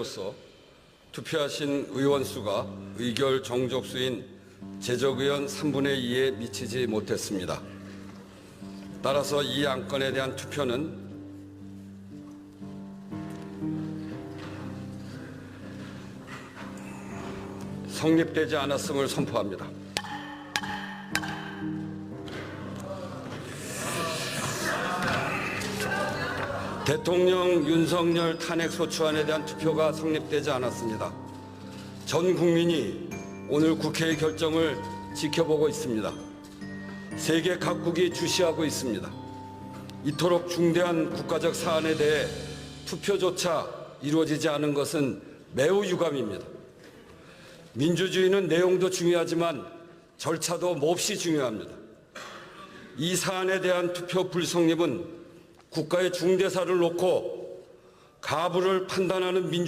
로서 투표하신 의원 수가 의결 정족수인 제적의원 3분의 2에 미치지 못했습니다. 따라서 이 안건에 대한 투표는 성립되지 않았음을 선포합니다. 대통령 윤석열 탄핵 소추안에 대한 투표가 성립되지 않았습니다. 전 국민이 오늘 국회의 결정을 지켜보고 있습니다. 세계 각국이 주시하고 있습니다. 이토록 중대한 국가적 사안에 대해 투표조차 이루어지지 않은 것은 매우 유감입니다. 민주주의는 내용도 중요하지만 절차도 몹시 중요합니다. 이 사안에 대한 투표 불성립은 국가의 중대사를 놓고 가부를 판단하는 민주주의